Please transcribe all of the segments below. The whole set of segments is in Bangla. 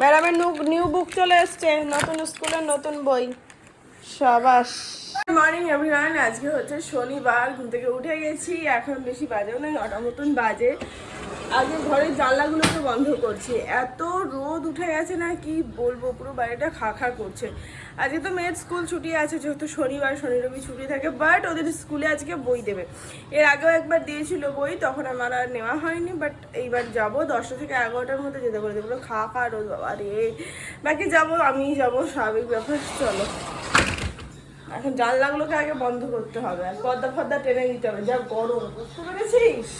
ম্যাডামের নিউ বুক চলে এসছে, নতুন স্কুলের নতুন বই। সাবাস। মর্নিং এভরিওয়ান আজকে হচ্ছে শনিবার, ঘুম থেকে উঠে গেছি। এখন বেশি বাজেও না নটা মতন বাজে। আজকে ঘরের জানলাগুলোকে বন্ধ করছি। এত রোদ উঠে গেছে না, কি বলব? পুরো বাড়িটা খা খা করছে। আজকে তো মেয়ের স্কুল ছুটি আছে, যেহেতু শনিবার, শনি, রবি ছুটি থাকে বাট ওদের স্কুলে আজকে বই দেবে। এর আগেও একবার দিয়েছিল বই, তখন আমার আর নেওয়া হয়নি বাট এইবার যাব। দশটা থেকে এগারোটার মধ্যে যেতে বলে যেগুলো খা খা, রোদ, বাবা রে। বাকি যাব, আমিই যাব, স্বাভাবিক ব্যাপার, চলো। এখন জানলাগুলোকে আগে বন্ধ করতে হবে, আর পর্দা ফর্দা টেনে নিতে হবে, যা গরম। বুঝতে পেরেছিস?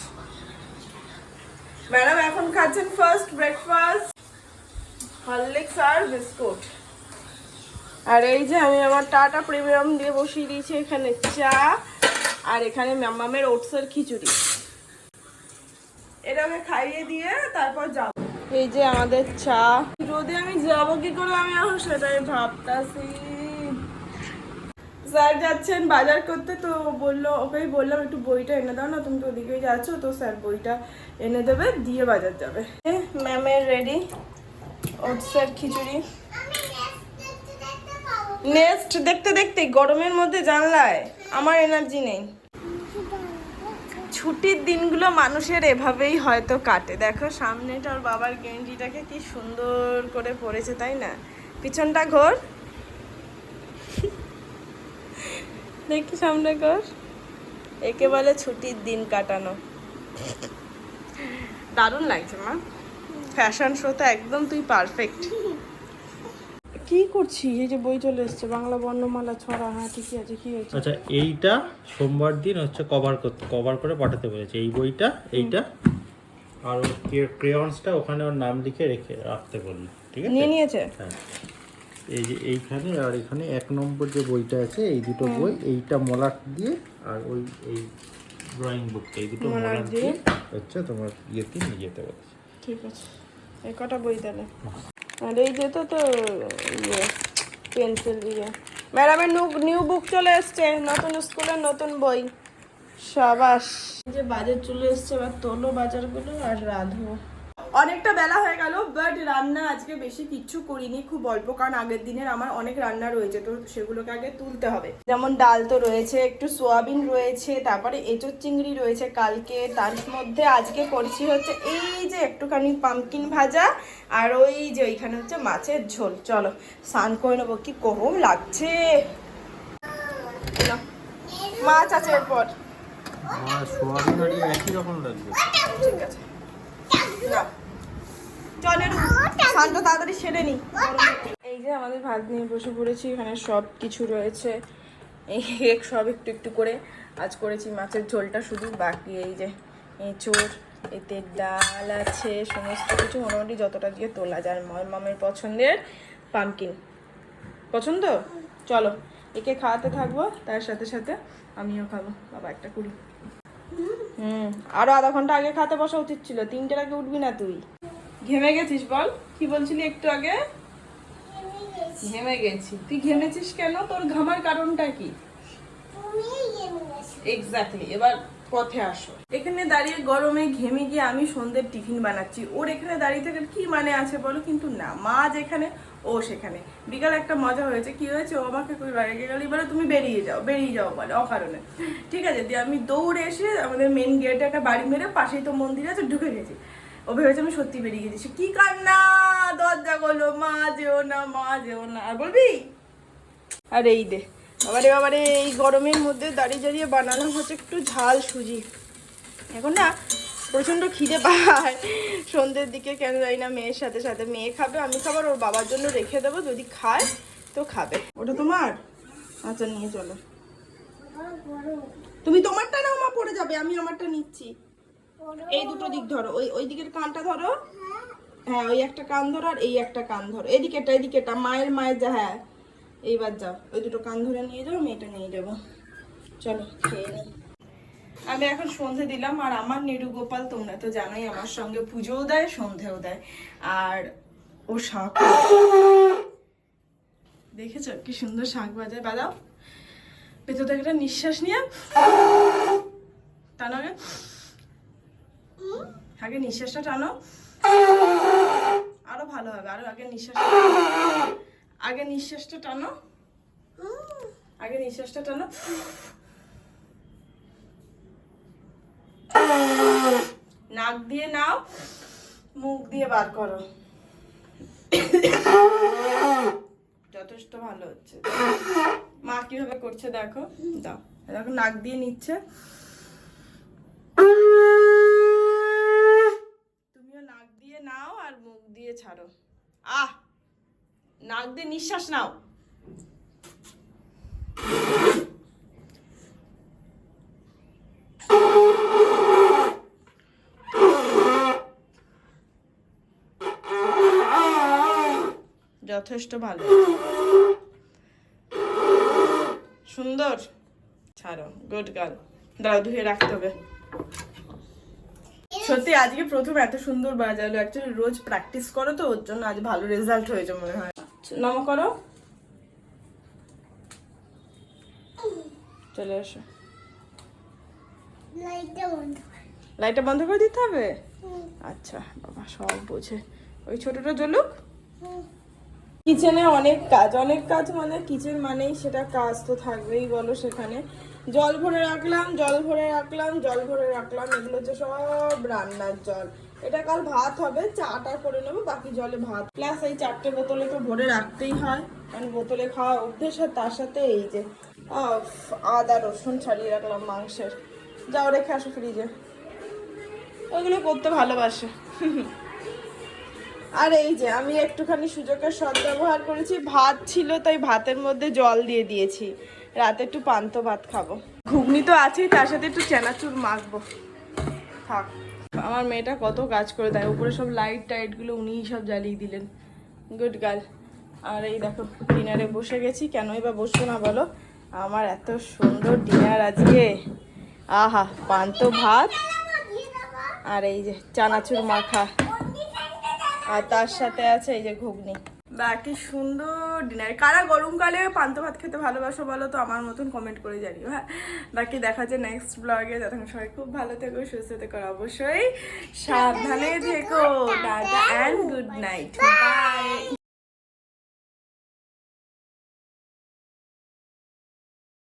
ম্যাডাম, এখন খাচ্ছেন ফার্স্ট ব্রেকফাস্ট হরলিক্স আর বিস্কুট। আর এই যে আমি আমার টাটা প্রিমিয়াম দিয়ে বসিয়ে দিয়েছি এখানে চা আর এখানে মামামের ওটসের খিচুড়ি। এটাকে খাইয়ে দিয়ে তারপর যাব। এই যে আমাদের চা। রোদে আমি যাব কি করে? আমি এখন সেটাই ভাবতাছি। স্যার যাচ্ছেন বাজার করতে, তো বলল, ওকেই বললাম, একটু বইটা এনে দাও না, তুমি তো ওদিকেই যাচ্ছ, তো স্যার বইটা এনে দেবে, দিয়ে বাজার যাবে। ম্যামের রেডি। স্যার খিচুড়ি। নেক্সট দেখতে দেখতে, গরমের মধ্যে জানলায়, আমার এনার্জি নেই। ছুটির দিনগুলো মানুষের এভাবেই হয়তো কাটে। দেখো, সামনেটা ওর বাবার গেঞ্জিটাকে কি সুন্দর করে পরেছে, তাই না? পিছনটা ঘোর। দেখি সামনে কর। একে বলে ছুটির দিন কাটানো। দারুণ লাগছে মা। ফ্যাশন শোতে একদম তুই পারফেক্ট কি করছি এই যে বই চলে এসছে বাংলা বর্ণমালা ছড়া হ্যাঁ ঠিকই আছে কি হয়েছে? আচ্ছা এইটা সোমবার দিন হচ্ছে কভার করতে কভার করে পাঠাতে বলেছে। এই বইটা এইটা আর ওর ক্রেয়ন্সটা ওখানে ওর নাম লিখে রেখে রাখতে বলল। ঠিক আছে? নিয়ে নিয়েছে? হ্যাঁ। এই যে এইখানে আর এখানে এক নম্বর যে বইটা আছে এই দুটো বই এইটা মলাট দিয়ে আর ওই এই ড্রয়িং বুকটা এই দুটো মলাট দিয়ে? দিয়ে হচ্ছে তোমার ইয়েতে নিয়ে যেতে বলেছে। ঠিক আছে। এই কটা বই তাহলে। আর এই যেত তো ইয়ে পেন্সিল ইয়ে ম্যাডামের নিউ বুক চলে এসছে নতুন স্কুলের নতুন বই। সাবাস। এই যে বাজার চলে এসছে এবার তোলো বাজারগুলো আর রাধো অনেকটা বেলা হয়ে গেল বাট রান্না আজকে বেশি কিচ্ছু করিনি খুব অল্প কারণ আগের দিনের আমার অনেক রান্না রয়েছে তো সেগুলোকে আগে তুলতে হবে। যেমন ডাল তো রয়েছে একটু সোয়াবিন রয়েছে তারপরে এঁচোর চিংড়ি রয়েছে কালকে তার মধ্যে আজকে করছি হচ্ছে এই যে একটুখানি পামকিন ভাজা আর ওই যে ওইখানে হচ্ছে মাছের ঝোল। চলো স্নান করে নেব কি গরম লাগছে। মাছ আছে এরপর। লাগবে। ঠিক আছে। না স্নানটা তাড়াতাড়ি সেরে নি এই যে আমাদের ভাত নিয়ে বসে পড়েছি এখানে সব কিছু রয়েছে এই এক সব একটু একটু করে আজ করেছি মাছের ঝোলটা শুধু বাকি এই যে এঁচোড় এতে ডাল আছে সমস্ত কিছু মোটামুটি যতটা দিয়ে তোলা যায় মামের পছন্দের পামকিন পছন্দ চলো একে খাওয়াতে থাকব তার সাথে সাথে আমিও খাব বাবা একটা কুড়ি হুম আরও আধা ঘণ্টা আগে খাতে বসা উচিত ছিল তিনটের আগে উঠবি না তুই ঘেমে গেছিস বল? কি বলছিলি একটু আগে? ঘেমে গেছি। তুই ঘেমেছিস কেন? তোর ঘামার কারণটা কি? এক্স্যাক্টলি এবার পথে আসো। এখানে দাঁড়িয়ে গরমে ঘেমে গিয়ে আমি সন্ধ্যের টিফিন বানাচ্ছি। ওর এখানে দাঁড়িয়ে থাকার কি মানে আছে বলো? কিন্তু না, মা যেখানে ও সেখানে। বিকালে একটা মজা হয়েছে। কি হয়েছে? ও আমাকে কই বাইরে গেলে বলে তুমি বেরিয়ে যাও বেরিয়ে যাও বলে, অকারণে। ঠিক আছে, দিয়ে আমি দৌড়ে এসে আমাদের মেন গেটে একটা বাড়ি মেরে পাশেই তো মন্দির আছে, ঢুকে গেছি। ও ভেবেছে আমি সত্যি বেরিয়ে গেছি। কি কান্না! দরজা করল মা যেও না, মা যেও না। আর বলবি? আর এই দে, বাবারে বাবারে, এই গরমের মধ্যে দাঁড়িয়ে দাঁড়িয়ে বানানো হচ্ছে একটু ঝাল সুজি। এখন না প্রচণ্ড খিদে পায়। সন্ধ্যের দিকে কেন জানি না মেয়ের সাথে সাথে। মেয়ে খাবে, আমি খাবার ওর বাবার জন্য রেখে দেবো। যদি খায়, তো খাবে। ওটা তোমার? আচ্ছা নিয়ে চলো। তুমি তোমারটা নাও, মা, পড়ে যাবে। আমি আমারটা নিচ্ছি। এই দুটো দিক ধরো, ওই ওই দিকের কানটা ধরো। হ্যাঁ ওই একটা কান ধরো আর এই একটা কান ধরো। এদিকেটা এদিকেটা মায়ের মায়ের যা হ্যাঁ। এইবার যাও, ওই দুটো কান ধরে নিয়ে যাও, আমি এটা নিয়ে যাব চলো, খেয়ে আমি এখন সন্ধে দিলাম, আর আমার নিরু গোপাল তোমরা তো জানোই আমার সঙ্গে পুজোও দেয়, সন্ধেও দেয়। আর ও শাক দেখেছ? কি সুন্দর শাক বাজায়। বাদাও ভেতর থেকে একটা নিঃশ্বাস নিয়ে টানো আগে আগে নিঃশ্বাসটা টানো। আরও ভালো হবে, আরও আগে নিঃশ্বাস আগে নিঃশ্বাসটা টানো। আগে নিঃশ্বাসটা টানো। নাক দিয়ে নাও, মুখ দিয়ে বার করো। যথেষ্ট ভালো হচ্ছে। মা কীভাবে করছে দেখো? দাও। দেখো নাক দিয়ে নিচ্ছে। দিয়ে নাও আর মুখ দিয়ে ছাড়ো। আহ! নাক দিয়ে নিঃশ্বাস নাও। যথেষ্ট ভালো। সুন্দর। ছাড়ো গুড গার্ল দাঁড়াও ধুয়ে রাখতে হবে। সত্যি আজকে প্রথম এত সুন্দর বাজালো। অ্যাকচুয়ালি রোজ প্র্যাকটিস করো তো ওর জন্য আজ ভালো রেজাল্ট হয়েছে মনে হয়। নম করো। চলে এসো। লাইটটা বন্ধ করে। দিতে হবে? আচ্ছা বাবা সব বোঝে। ওই ছোটটা জ্বলুক। কিচেনে অনেক কাজ অনেক কাজ মানে কিচেন মানেই সেটা কাজ তো থাকবেই বলো সেখানে। জল ভরে রাখলাম, জল ভরে রাখলাম, জল ভরে রাখলাম, এগুলো হচ্ছে সব রান্নার জল। এটা কাল ভাত হবে, চাটা করে নেব, বাকি জলে ভাত। প্লাস এই চারটে বোতলে তো ভরে রাখতেই হয়। কারণ বোতলে খাওয়া অভ্যেস, আর তার সাথে এই যে আদা, রসুন ছাড়িয়ে রাখলাম মাংসের। যাও রেখে আসো ফ্রিজে ওইগুলো করতে ভালোবাসে। আর এই যে, আমি একটুখানি সুযোগের সদ্ব্যবহার করেছি, ভাত ছিল, তাই ভাতের মধ্যে জল দিয়ে দিয়েছি। রাতে একটু পান্ত ভাত খাব। ঘুগনি তো আছেই, তার সাথে একটু চেনাচুর মাখবো। থাক, আমার মেয়েটা কত কাজ করে দেয়, উপরে সব লাইট টাইটগুলো উনিই সব জ্বালিয়ে দিলেন। গুড গার্ল আর এই দেখো ডিনারে বসে গেছি কেনই বা বসবো না বলো? আমার এত সুন্দর ডিনার আজকে। আহা, পান্ত ভাত আর এই যে চানাচুর মাখা। আর তার সাথে আছে এই যে ঘুগনি। বাকি সুন্দর ডিনার কারা গরমকালে পান্ত ভাত খেতে ভালোবাসো বলো তো? আমার মতন কমেন্ট করে জানিও হ্যাঁ? বাকি দেখা যায় নেক্সট ব্লগে যখন সবাই খুব ভালো থেকো, সুস্থ থেকো অবশ্যই সাবধানে থেকো। দাদা অ্যান্ড গুড নাইট বাই